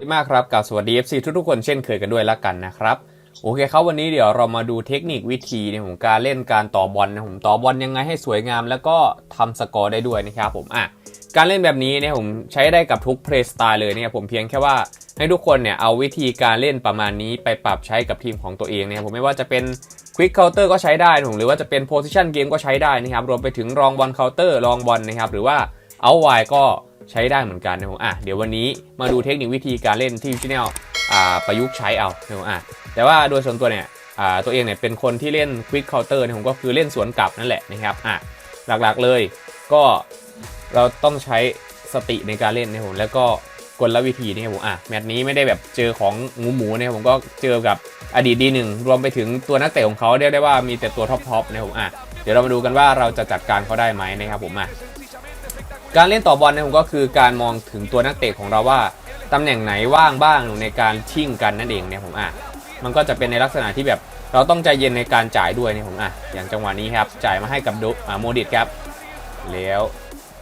ดีมากครับกับสวัสดี FC ทุกๆคนเช่นเคยกันด้วยละกันนะครับ โอเคครับวันนี้เดี๋ยวเรามาดูเทคนิควิธีในของการเล่นการต่อบอลนะผมต่อบอลยังไงให้สวยงาม แล้วก็ทำสกอร์ได้ด้วยนะครับผมอะการเล่นแบบนี้เนี่ยผมใช้ได้กับทุกเพลย์สไตล์เลยเนะครับผมเพียงแค่ว่าให้ทุกคนเนี่ยเอาวิธีการเล่นประมาณนี้ไปปรับใช้กับทีมของตัวเองเนะครับผมไม่ว่าจะเป็น Quick Counter ก็ใช้ได้ผมหรือว่าจะเป็น Position Game ก็ใช้ได้นะครับรวมไปถึงรองบอลเคาน์เตอร์รองบอลนะครับหรือว่าเอาไวก็ ใช้ได้เหมือนกันนะผมอะเดี๋ยววันนี้มาดูเทคนิควิธีการเล่นที่ชิแนลอ่าประยุกต์ใช้เอานะผมอะแต่ว่าโดยส่วนตัวเนี่ยอ่าตัวเองเนี่ยเป็นคนที่เล่น Quick Counter นะผมก็คือเล่นสวนกลับนั่นแหละนะครับอะหลักๆเลยก็เราต้องใช้สติในการเล่นนะผมแล้วก็กลวิธีนะครับผมอะแมตช์นี้ไม่ได้แบบเจอของหมูหมูนะครับผมก็เจอกับอดีตดีหนึ่งรวมไปถึงตัวนักเตะของเขาเรียกได้ว่ามีแต่ตัวท็อปๆนะครับผมอะเดี๋ยวเรามาดูกันว่าเราจะจัดการเขาได้ไหมนะครับผมอะ การเล่นต่อบอลเนี่ยผมก็คือการมองถึงตัวนักเตะของเราว่าตำแหน่งไหนว่างบ้างในการชิ่งกันนั่นเองเนี่ยผมอะมันก็จะเป็นในลักษณะที่แบบเราต้องใจเย็นในการจ่ายด้วยเนี่ยผมอะอย่างจังหวะนี้ครับ จ่ายมาให้กับโดอ่าโมดิตครับ แล้ว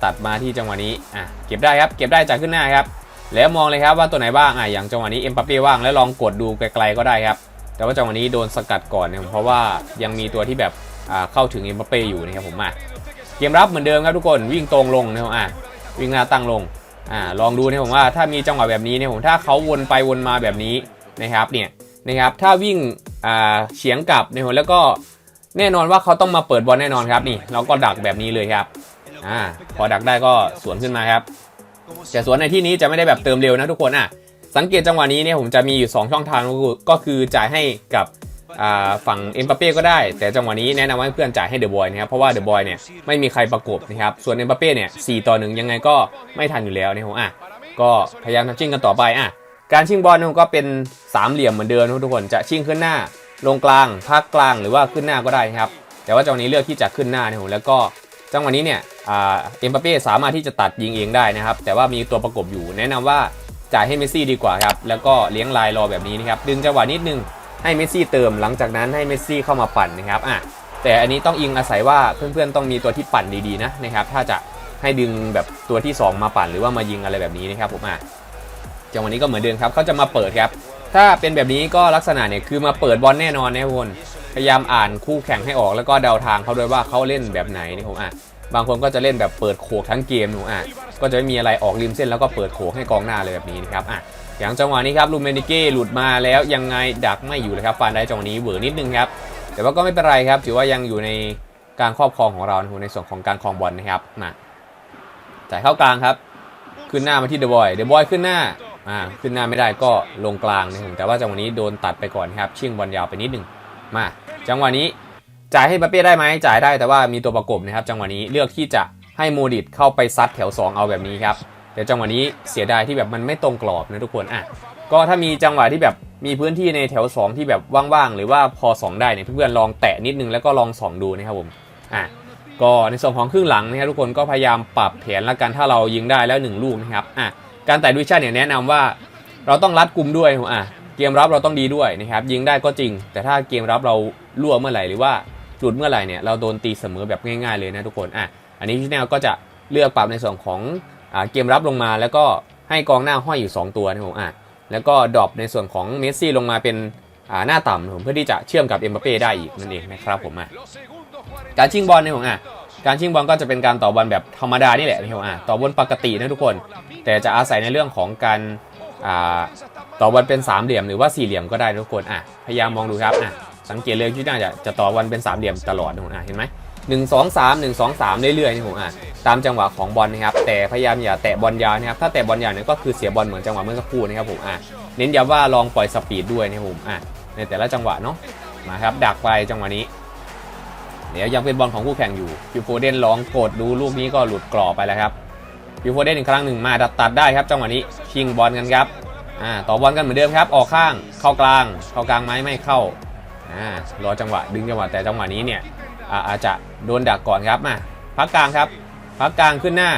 ตัดมาที่จังหวะนี้อะเก็บได้ครับ เก็บได้จากขึ้นหน้าครับ แล้วมองเลยครับว่าตัวไหนบ้างอะอย่างจังหวะนี้เอ็มปัปเป้ว่างแล้วลองกดดูไกลๆก็ได้ครับ แต่ว่าจังหวะนี้โดนสกัดก่อนเนี่ยเพราะว่ายังมีตัวที่แบบอ่าเข้าถึงเอ็มปัปเป้อยู่นะครับผมอะ เกมรับเหมือนเดิมครับทุกคนวิ่งตรงลงนะครับอะวิ่งหน้าตั้งลงอ่าลองดูนะผมว่าถ้ามีจังหวะแบบนี้เนี่ยผมถ้าเขาวนไปวนมาแบบนี้นะครับเนี่ยนะครับถ้าวิ่งอ่าเฉียงกลับเนี่ยผมแล้วก็แน่นอนว่าเขาต้องมาเปิดบอลแน่นอนครับนี่เราก็ดักแบบนี้เลยครับอ่าพอดักได้ก็สวนขึ้นมาครับแต่สวนในที่นี้จะไม่ได้แบบเติมเร็วนะทุกคนอะสังเกตจังหวะนี้เนี่ยผมจะมีอยู่ 2 ช่องทางก็คือจ่ายให้กับ ฝั่งเอ็มบัปเป้ก็ได้ แต่จังหวะนี้แนะนำให้เพื่อนจ่ายให้เดอะบอยนะครับเพราะว่าเดอะบอยเนี่ยไม่มีใครประกบนะครับส่วนเอ็มบัปเป้เนี่ยสต่อหนึ่งยังไงก็ไม่ทันอยู่แล้วนะครับอะก็พยายามทำชิ่งกันต่อไปอะการชิ่งบอลเนี่ยก็เป็นสามเหลี่ยมเหมือนเดิมทุกคนจะชิ่งขึ้นหน้า ลงกลางพักกลางหรือว่าขึ้นหน้าก็ได้ครับแต่ว่าจังหวะนี้เลือกที่จะขึ้นหน้านะครับแล้วก็จังหวะนี้เนี่ยเอ็มบัปเป้สามารถที่จะตัดยิงเองได้นะครับแต่ว่ามีตัวประกบอยู่แนะนำว่าจ่ายให้เมสซี่ดีกว่าครับแล้วก็เลี้ยงลายรอแบบนี้นะครับดึงจังหวะนิดนึง ให้เมสซี่เติมหลังจากนั้นให้เมสซี่เข้ามาปั่นนะครับอะแต่อันนี้ต้องอิงอาศัยว่าเพื่อนๆต้องมีตัวที่ปั่นดีๆนะนะครับ ถ้าจะให้ดึงแบบตัวที่ 2 มาปั่นหรือว่ามายิงอะไรแบบนี้นะครับผมอะจังหวะนี้ก็เหมือนเดิมครับเขาจะมาเปิดครับ ถ้าเป็นแบบนี้ก็ลักษณะเนี่ยคือมาเปิดบอลแน่นอนนะทุกคนพยายามอ่านคู่แข่งให้ออกแล้วก็เดาทางเขาด้วยว่าเขาเล่นแบบไหนนี่ผมอะบางคนก็จะเล่นแบบเปิดโขกทั้งเกมหนูอะก็จะไม่มีอะไรออกริมเส้นแล้วก็เปิดโขกให้กองหน้าเลยแบบนี้นะครับอะ อย่างจังหวะนี้ครับลูเมนิเก้หลุดมาแล้วยังไงดักไม่อยู่เลยครับฟานได้จังหวะนี้เวอร์นิดนึงครับแต่ว่าก็ไม่เป็นไรครับ ถือว่ายังอยู่ในการครอบครองของเราในส่วนของการครองบอลนะครับมาจ่ายเข้ากลางครับ ขึ้นหน้ามาที่เดอะบอยเดอะบอยขึ้นหน้าอ่าขึ้นหน้าไม่ได้ก็ลงกลางนะครับแต่ว่าจังหวะนี้โดนตัดไปก่อนครับชิ่งบอลยาวไปนิดนึงมา จังหวะนี้จ่ายให้บาเป้ได้ไหมจ่ายได้แต่ว่ามีตัวประกบนะครับ จังหวะนี้เลือกที่จะให้โมดิตเข้าไปซัดแถว 2 เอาแบบนี้ครับ แต่จังหวะนี้เสียดายที่แบบมันไม่ตรงกรอบนะทุกคนอะก็ถ้ามีจังหวะที่แบบมีพื้นที่ในแถว 2 ที่แบบว่างๆ หรือว่าพอ 2 ได้เนี่ยเพื่อนๆลองแตะนิดนึงแล้วก็ลองส่องดูนะครับผมอะก็ในส่วนของครึ่งหลังนะครับทุกคนก็พยายามปรับแผนละกันถ้าเรายิงได้แล้ว 1 ลูกนะครับอะการแตะดิวิชั่นเนี่ยแนะนำว่าเราต้องรัดกลุ่มด้วยอะเกมรับเราต้องดีด้วยนะครับยิงได้ก็จริง แต่ถ้าเกมรับเรารั่วเมื่อไหร่หรือว่าหลุดเมื่อไหร่เนี่ยเราโดนตีเสมอแบบง่ายๆเลยนะทุกคนอะอันนี้ที่แนวก็จะเลือกปรับในส่วนของ เกมรับลงมาแล้วก็ให้กองหน้าห้อยอยู่ 2 ตัวนะครับผมอะแล้วก็ดรอปในส่วนของเมสซี่ลงมาเป็นหน้าต่ำผมเพื่อที่จะเชื่อมกับเอ็มบัปเป้ได้อีกนั่นเองนะครับผมอะการชิงบอลเนี่ยผมอะการชิงบอลก็จะเป็นการต่อบอลแบบธรรมดานี่แหละนะครับอะต่อบอลปกตินะทุกคน แต่จะอาศัยในเรื่องของการต่อบอลเป็นสามเหลี่ยมหรือว่าสี่เหลี่ยมก็ได้ทุกคนอะพยายามมองดูครับอะสังเกตเลยที่น่าจะจะต่อบอลเป็นสามเหลี่ยมตลอดนะครับอะเห็นไหม หนึ่งสองสามหนึ่งสองสามเรื่อยๆนี่ผมอะตามจังหวะของบอลนะครับแต่พยายามอย่าแตะบอลยาวนะครับถ้าแตะบอลยาวเนี่ยก็คือเสียบอลเหมือนจังหวะเมื่อสักครู่นะครับผมอะเน้นย้ำว่าลองปล่อยสปีดด้วยนะครับผมอะในแต่ละจังหวะเนาะมาครับดักไปจังหวะนี้ เดี๋ยวยังเป็นบอลของคู่แข่งอยู่ฟิวโฟเดนลองกดดูลูกนี้ก็หลุดกรอบไปแล้วครับฟิวโฟเดนอีกครั้งหนึ่งมาตัดตัดได้ครับจังหวะนี้ชิงบอลกันครับอ่าต่อบอลกันเหมือนเดิมครับ ออกข้างเข้ากลาง เข้ากลางไหมไม่เข้าอ่ารอจังหวะดึงจังหวะแต่จังหวะนี้เนี่ย อาจจะโดนดักก่อนครับมาพักกลางครับพักกลางขึ้นหน้า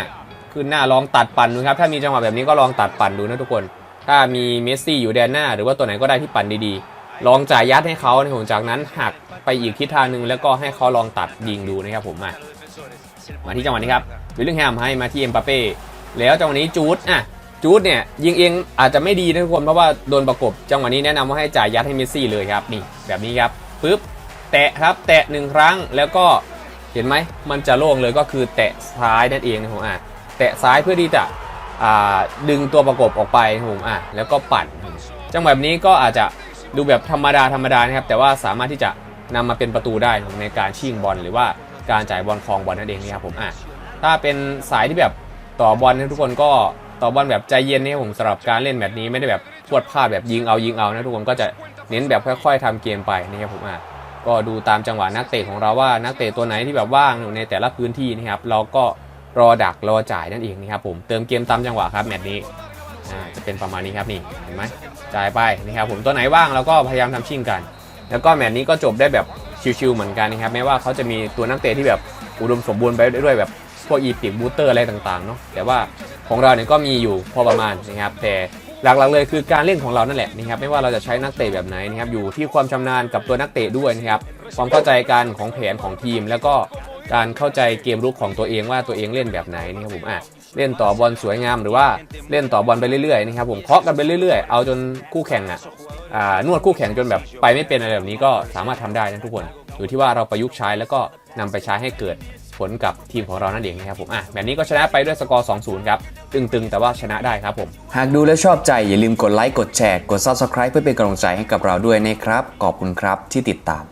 ขึ้นหน้าลองตัดปั่นดูครับถ้ามีจังหวะแบบนี้ก็ลองตัดปั่นดูนะทุกคน ถ้ามีเมสซี่อยู่แดนหน้า หรือว่าตัวไหนก็ได้ที่ปั่นดีๆ ลองจ่ายยัดให้เขาในผมจากนั้นหักไปอีกทิศทางหนึ่งแล้วก็ให้เขาลองตัดยิงดูนะครับผมมามาที่จังหวะนี้ครับวิลลิงแฮมให้มาที่เอ็มปาเป้แล้วจังหวะนี้จูดอะจูดเนี่ยยิงเองอาจจะไม่ดีนะทุกคนเพราะว่าโดนประกบจังหวะนี้แนะนำว่าให้จ่ายยัดให้เมสซี่เลยครับนี่แบบนี้ครับปึ๊บ แตะครับ แตะหนึ่งครั้งแล้วก็เห็นไหมมันจะโล่งเลยก็คือแตะซ้ายนั่นเองนะผมอะแตะซ้ายเพื่อที่จะดึงตัวประกบออกไปผมอะแล้วก็ปั่น จังหวะแบบนี้ก็อาจจะดูแบบธรรมดาธรรมดานะครับ แต่ว่าสามารถที่จะนำมาเป็นประตูได้ในการชิงบอลหรือว่าการจ่ายบอลคลองบอลนั่นเองนะครับผมอะถ้าเป็นสายที่แบบต่อบอลนะทุกคนก็ต่อบอลแบบใจเย็นนะครับผมสำหรับการเล่นแบบนี้ไม่ได้แบบพรวดพลาดแบบยิงเอายิงเอานะทุกคนก็จะเน้นแบบค่อย ๆทำเกมไปนะครับผมอะ ก็ดูตามจังหวะนักเตะของเราว่านักเตะตัวไหนที่แบบว่างอยู่ในแต่ละพื้นที่นะครับเราก็รอดักรอจ่ายนั่นเองนะครับผมเติมเกมตามจังหวะครับแมตช์นี้จะเป็นประมาณนี้ครับนี่เห็นไหมจ่ายไปนะครับผมตัวไหนว่างเราก็พยายามทำชิ่งกัน แล้วก็แมตช์นี้ก็จบได้แบบชิวๆเหมือนกันนะครับแม้ว่าเขาจะมีตัวนักเตะที่แบบอุดมสมบูรณ์ไปด้วยแบบพวกอีพิกบูเตอร์อะไรต่างๆเนาะแต่ว่าของเราเนี่ยก็มีอยู่พอประมาณนะครับแต่ หลักๆเลยคือการเล่นของเรานั่นแหละนะครับไม่ว่าเราจะใช้นักเตะแบบไหนนะครับอยู่ที่ความชำนาญกับตัวนักเตะด้วยนะครับความเข้าใจกันของแผนของทีม แล้วก็การเข้าใจเกมรุกของตัวเองว่าตัวเองเล่นแบบไหนนะครับผมอะเล่นต่อบอลสวยงามหรือว่าเล่นต่อบอลไปเรื่อยๆนะครับผมเคาะกันไปเรื่อยๆ เอาจนคู่แข่งอะนวดคู่แข่งจนแบบไปไม่เป็นอะไรแบบนี้ก็สามารถทำได้นะทุกคน อยู่ที่ว่าเราประยุกต์ใช้แล้วก็นำไปใช้ให้เกิด ผลกับทีมของเรานั่นเองนะครับผมอะแบบนี้ก็ชนะไปด้วยสกอร์ 2-0 ครับตึงๆ แต่ว่าชนะได้ครับผม หากดูแล้วชอบใจอย่าลืมกดไลค์กดแชร์กด Subscribe เพื่อเป็นกำลังใจให้กับเราด้วยนะครับขอบคุณครับที่ติดตาม